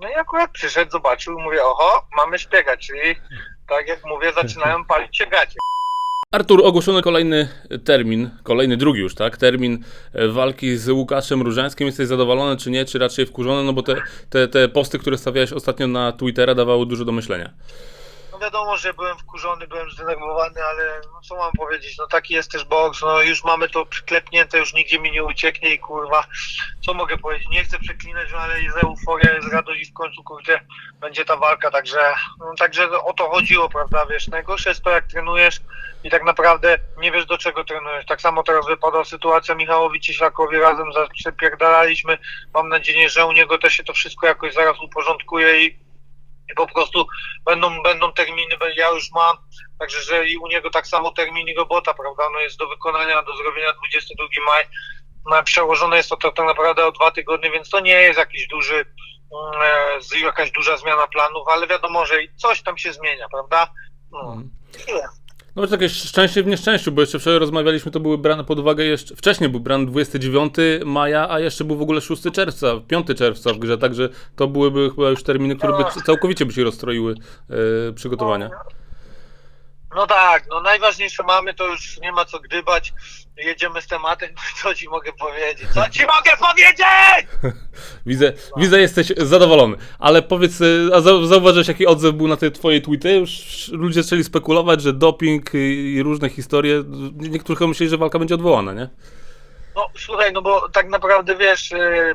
No i akurat przyszedł, zobaczył i mówię, oho, mamy szpiega, czyli tak jak mówię, zaczynają palić się gacie. Artur, ogłoszono kolejny termin, kolejny drugi już, tak? Termin e, walki z Łukaszem Różańskim. Jesteś zadowolony czy nie, czy raczej wkurzony? No bo te, te, te posty, które stawiałeś ostatnio na Twittera dawały dużo do myślenia. Wiadomo, że byłem wkurzony, byłem zdenerwowany, ale no co mam powiedzieć, no taki jest też boks, no już mamy to przyklepnięte, już nigdzie mi nie ucieknie i kurwa, co mogę powiedzieć, nie chcę przeklinać, no ale jest euforia, jest radość i w końcu kurde będzie ta walka, także, no, także o to chodziło, prawda, wiesz, najgorsze jest to jak trenujesz i tak naprawdę nie wiesz do czego trenujesz, tak samo teraz wypadła sytuacja Michałowi Cieślakowi, razem przepierdalaliśmy, mam nadzieję, że u niego też się to wszystko jakoś zaraz uporządkuje i i po prostu będą, będą terminy, ja już mam, także że i u niego tak samo terminy robota, prawda, no jest do wykonania, do zrobienia 22 maj, no, przełożone jest to, to tak naprawdę o dwa tygodnie, więc to nie jest jakiś duży, mm, e, jakaś duża zmiana planów, ale wiadomo, że i coś tam się zmienia, prawda? No, Mhm. No to takie szczęście w nieszczęściu, bo jeszcze wczoraj rozmawialiśmy, to były brane pod uwagę jeszcze, wcześniej był brany 29 maja, a jeszcze był w ogóle 6 czerwca, 5 czerwca w grze, także to byłyby chyba już terminy, które by c- całkowicie by się rozstroiły e, przygotowania. No tak, no najważniejsze mamy, to już nie ma co gdybać, jedziemy z tematem, co ci mogę powiedzieć, co ci mogę powiedzieć? Widzę, widzę, jesteś zadowolony. Ale powiedz, y, a zau- zauważyłeś jaki odzew był na te twoje tweety? Już ludzie zaczęli spekulować, że doping i różne historie. Niektórzy myśleli, że walka będzie odwołana, nie? No słuchaj, no bo tak naprawdę wiesz, yy,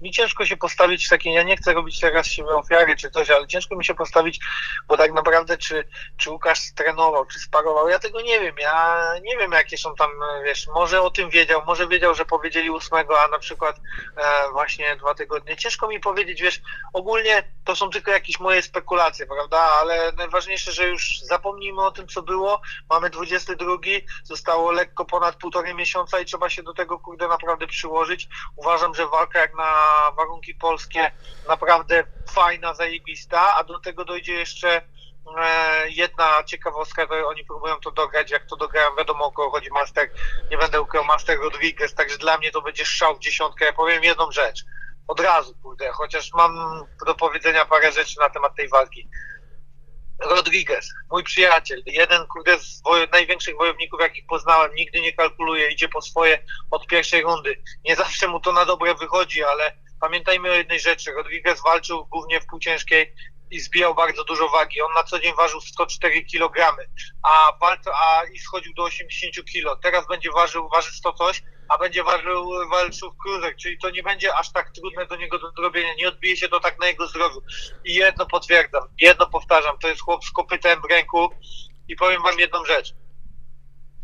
mi ciężko się postawić w takiej, ja nie chcę robić teraz siebie ofiary czy coś, ale ciężko mi się postawić, bo tak naprawdę czy, czy Łukasz trenował, czy sparował, ja tego nie wiem, ja nie wiem jakie są tam, wiesz, może o tym wiedział, może wiedział, że powiedzieli ósmego, a na przykład e, właśnie dwa tygodnie, ciężko mi powiedzieć, wiesz, ogólnie to są tylko jakieś moje spekulacje, prawda, ale najważniejsze, że już zapomnijmy o tym, co było, mamy 22, zostało lekko ponad półtorej miesiąca i trzeba się do tego kurde naprawdę przyłożyć. Uważam, że walka jak na warunki polskie naprawdę fajna, zajebista, a do tego dojdzie jeszcze e, jedna ciekawostka, to oni próbują to dograć, jak to dograją, wiadomo o kogo chodzi Master, nie będę ukrył Master Rodriguez, także dla mnie to będzie strzał w dziesiątkę. Ja powiem jedną rzecz, od razu, kurde, chociaż mam do powiedzenia parę rzeczy na temat tej walki. Rodriguez, mój przyjaciel, jeden kurde z wojo- największych wojowników, jakich poznałem, nigdy nie kalkuluje, idzie po swoje od pierwszej rundy. Nie zawsze mu to na dobre wychodzi, ale pamiętajmy o jednej rzeczy. Rodriguez walczył głównie w półciężkiej i zbijał bardzo dużo wagi. On na co dzień ważył 104 kg, a, walczy, a i schodził do 80 kg. Teraz będzie ważył, waży 100 coś, a będzie walczył w cruiser, czyli to nie będzie aż tak trudne do niego do zrobienia. Nie odbije się to tak na jego zdrowiu. I jedno potwierdzam, jedno powtarzam, to jest chłop z kopytem w ręku i powiem wam jedną rzecz.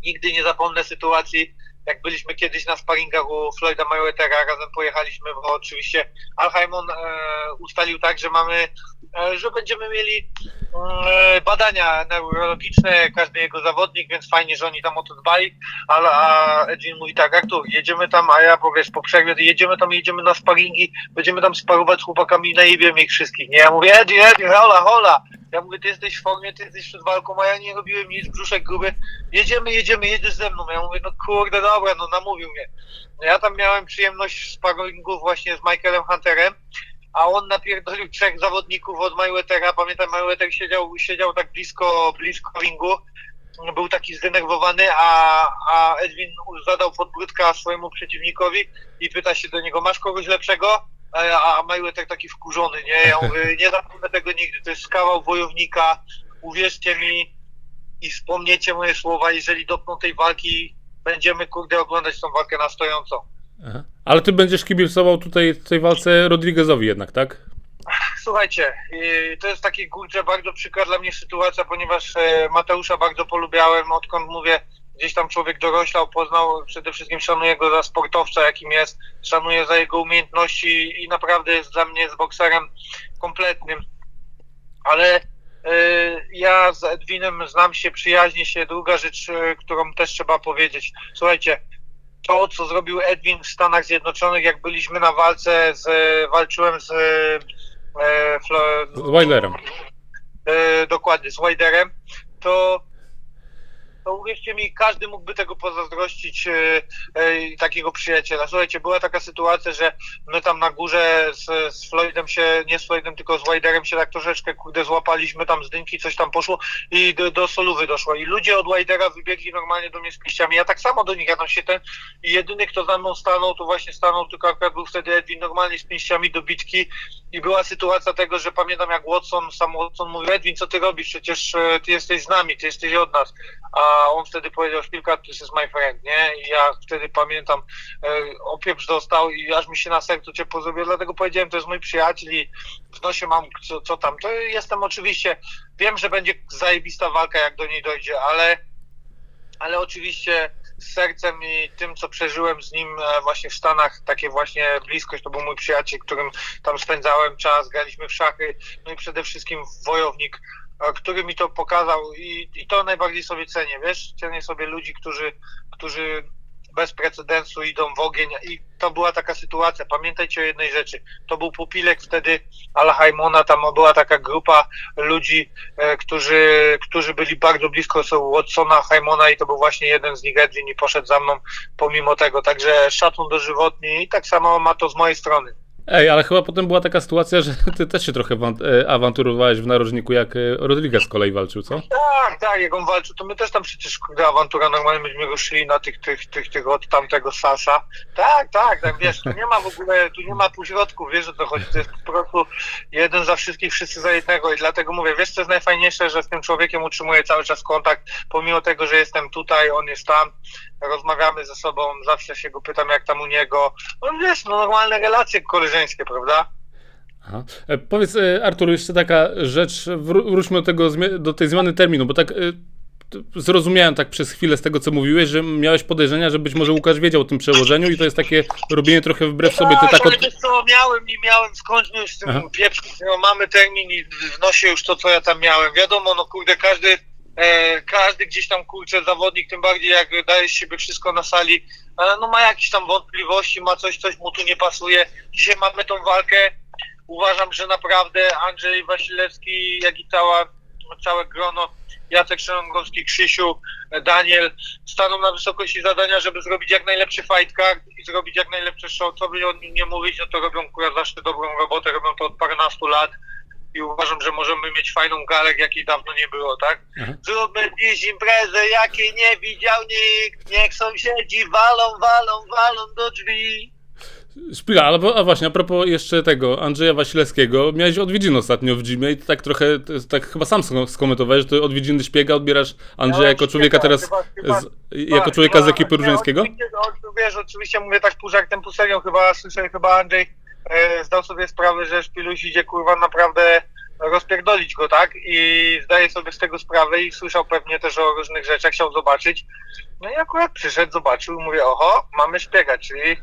Nigdy nie zapomnę sytuacji, jak byliśmy kiedyś na sparingach u Floyda Mayweathera, razem pojechaliśmy, bo oczywiście Alheimon e, ustalił tak, że mamy, e, że będziemy mieli e, badania neurologiczne, każdy jego zawodnik, więc fajnie, że oni tam o to dbali, ale a Edwin mówi tak, Artur, jedziemy tam, a ja powiesz po przerwie, jedziemy tam, jedziemy na sparingi, będziemy tam sparować chłopakami i najebiemy ich wszystkich, nie? Ja mówię, Edwin, Edwin, hola, hola, ja mówię, ty jesteś w formie, ty jesteś przed walką, a ja nie robiłem nic, brzuszek gruby, jedziemy, jedziemy, jedziesz ze mną. Ja mówię, no kurde, dobra, no namówił mnie. Ja tam miałem przyjemność sparingów właśnie z Michaelem Hunterem, a on napierdolił trzech zawodników od Mayweathera. Pamiętam, Mayweather siedział, siedział tak blisko, blisko ringu. Był taki zdenerwowany, a, a Edwin zadał podbródka swojemu przeciwnikowi i pyta się do niego, masz kogoś lepszego? A, a Mayweather taki wkurzony, nie? Ja mówię, nie zapomnę tego nigdy, to jest kawał wojownika, uwierzcie mi i wspomniecie moje słowa, jeżeli dopną tej walki, będziemy kurde oglądać tą walkę na stojąco. Aha. Ale ty będziesz kibicował tutaj w tej walce Rodriguezowi jednak, tak? Słuchajcie, yy, to jest takie kurczę bardzo przykra dla mnie sytuacja, ponieważ e, Mateusza bardzo polubiałem, odkąd mówię, gdzieś tam człowiek doroślał, poznał, przede wszystkim szanuję go za sportowca, jakim jest, szanuję za jego umiejętności i naprawdę jest dla mnie z bokserem kompletnym. Ale e, ja z Edwinem znam się, przyjaźnię się. Druga rzecz, e, którą też trzeba powiedzieć. Słuchajcie, to co zrobił Edwin w Stanach Zjednoczonych, jak byliśmy na walce, z, walczyłem z e, Flo, Z Wilderem. e, dokładnie, z Widerem, to, to uwierzcie mi, każdy mógłby tego pozazdrościć e, e, takiego przyjaciela. Słuchajcie, była taka sytuacja, że my tam na górze z, z Floydem się, nie z Floydem, tylko z Widerem się tak troszeczkę, kurde, złapaliśmy tam z dynki, coś tam poszło i do, do Soluwy doszło. I ludzie od Widera wybiegli normalnie do mnie z pięściami. Ja tak samo do nich jadą się ten i jedyny, kto za mną stanął, to właśnie stanął, tylko akurat był wtedy Edwin normalnie z pięściami do bitki i była sytuacja tego, że pamiętam jak Watson, sam Watson mówił, Edwin, co ty robisz? Przecież e, ty jesteś z nami, ty jesteś od nas. A on wtedy powiedział, Szpilka, this is my friend, nie? I ja wtedy pamiętam, e, opieprz dostał i aż mi się na sercu ciepło zrobiło, dlatego powiedziałem, to jest mój przyjaciel i w nosie mam co, co tam. To jestem oczywiście, wiem, że będzie zajebista walka, jak do niej dojdzie, ale, ale oczywiście z sercem i tym, co przeżyłem z nim e, właśnie w Stanach, takie właśnie bliskość, to był mój przyjaciel, którym tam spędzałem czas, graliśmy w szachy, no i przede wszystkim wojownik, który mi to pokazał i, i to najbardziej sobie cenię, wiesz, cenię sobie ludzi, którzy, którzy bez precedensu idą w ogień i to była taka sytuacja, pamiętajcie o jednej rzeczy, to był pupilek wtedy Ala Haimona, tam była taka grupa ludzi, e, którzy, którzy byli bardzo blisko Watsona, Haimona i to był właśnie jeden z nich, Edwin i poszedł za mną pomimo tego, także szacun dożywotni i tak samo ma to z mojej strony. Ej, ale chyba potem była taka sytuacja, że ty też się trochę e, awanturowałeś w narożniku, jak e, Rodriguez z kolei walczył, co? Tak, tak, jak on walczył, to my też tam przecież kurde, awantura normalnie myśmy ruszyli na tych, tych, tych, tych od tamtego Sasa. Tak, tak, tak, wiesz, tu nie ma w ogóle, tu nie ma półśrodków, wiesz o co chodzi, to jest po prostu jeden za wszystkich, wszyscy za jednego i dlatego mówię, wiesz co jest najfajniejsze, że z tym człowiekiem utrzymuję cały czas kontakt, pomimo tego, że jestem tutaj, on jest tam, rozmawiamy ze sobą, zawsze się go pytam jak tam u niego, no wiesz, no normalne relacje koleżeńskie, prawda? Aha. E, powiedz, e, Artur, jeszcze taka rzecz, wró- wróćmy do, tego, do tej zmiany terminu, bo tak e, zrozumiałem tak przez chwilę z tego, co mówiłeś, że miałeś podejrzenia, że być może Łukasz wiedział o tym przełożeniu i to jest takie robienie trochę wbrew sobie, ty Tak, tak ale od... wiesz co, miałem i miałem, skończmy już z Aha. tym pieprzem, no, mamy termin i w nosie już to, co ja tam miałem. Wiadomo, no kurde, każdy, każdy gdzieś tam, kurczę, zawodnik, tym bardziej jak daje z siebie wszystko na sali, e, no ma jakieś tam wątpliwości, ma coś, coś mu tu nie pasuje. Dzisiaj mamy tą walkę, uważam, że naprawdę Andrzej Wasilewski, jak i cała, całe grono, Jacek Szalongowski, Krzysiu, Daniel staną na wysokości zadania, żeby zrobić jak najlepszy fight card i zrobić jak najlepsze show. Co by o nim nie mówić, no to robią kurwa zawsze dobrą robotę, robią to od paręnastu lat i uważam, że możemy mieć fajną galę, jakiej dawno nie było, tak? Aha. Zróbmy dziś imprezę, jakiej nie widział nikt, niech sąsiedzi walą, walą, walą do drzwi. Szpila, ale a właśnie, a propos jeszcze tego Andrzeja Wasilewskiego, miałeś odwiedziny ostatnio w gymie i tak trochę, tak chyba sam sko- skomentowałeś, że ty odwiedziny szpiega odbierasz Andrzeja Ja jako człowieka teraz, z, jako człowieka z ekipy różańskiego? Wiesz, oczywiście mówię tak pół żartem, pół serią, chyba słyszę, chyba Andrzej zdał sobie sprawę, że Szpiluś idzie kurwa naprawdę rozpierdolić go, tak? I zdaje sobie z tego sprawę i słyszał pewnie też o różnych rzeczach, chciał zobaczyć. No i akurat przyszedł, zobaczył, mówię, oho, mamy szpiega, czyli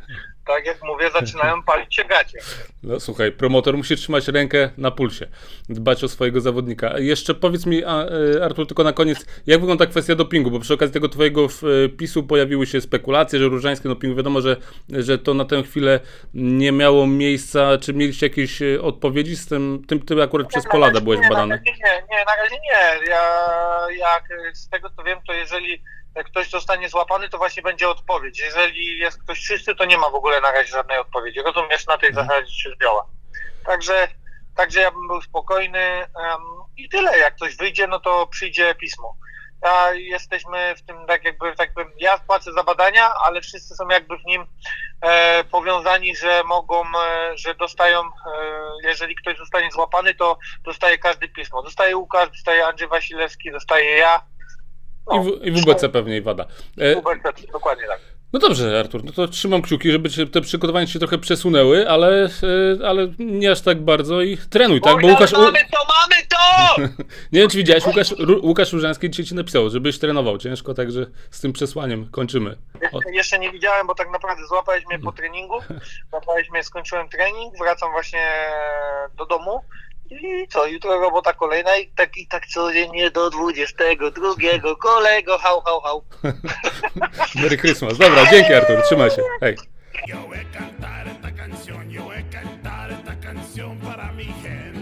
tak jak mówię, zaczynają palić się gacie. No słuchaj, promotor musi trzymać rękę na pulsie, dbać o swojego zawodnika. Jeszcze powiedz mi, e, Artur, tylko na koniec, jak wygląda kwestia dopingu, bo przy okazji tego twojego wpisu pojawiły się spekulacje, że różańskie dopingu, wiadomo, że, że to na tę chwilę nie miało miejsca, czy mieliście jakieś e, odpowiedzi z tym, tym ty akurat przez Na Polada byłeś nie, badany. Nie, nie, na razie nie. Ja jak z tego co wiem, to jeżeli ktoś zostanie złapany, to właśnie będzie odpowiedź. Jeżeli jest ktoś czysty, to nie ma w ogóle na razie żadnej odpowiedzi. Rozumiesz, na tej Mhm. zasadzie się działa. Także, także ja bym był spokojny em, i tyle. Jak ktoś wyjdzie, no to przyjdzie pismo. A jesteśmy w tym tak jakby, tak jakby ja płacę za badania, ale wszyscy są jakby w nim e, powiązani, że mogą, e, że dostają, e, jeżeli ktoś zostanie złapany, to dostaje każdy pismo. Dostaje Łukasz, dostaje Andrzej Wasilewski, dostaje ja. I, w, I WBC pewnie i wada. E, WBC, dokładnie tak. No dobrze, Artur, no to trzymam kciuki, żeby te przygotowania się trochę przesunęły, ale, e, ale nie aż tak bardzo i trenuj, tak? Bo Łukasz, mamy to, mamy to! nie wiem czy widziałeś, Łukasz, Ru- Łukasz Różański dzisiaj ci napisał, żebyś trenował ciężko, także z tym przesłaniem kończymy. Jeszcze, jeszcze nie widziałem, bo tak naprawdę złapałeś mnie po treningu. Złapałeś mnie, skończyłem trening, wracam właśnie do domu. I co, jutro robota kolejna i tak, i tak codziennie do 22. Kolego, hał, hał, hał. Merry Christmas. Dobra, dzięki Artur, trzymaj się. Hej. Yo voy a cantar esta canción, yo voy a cantar esta canción para mi gente.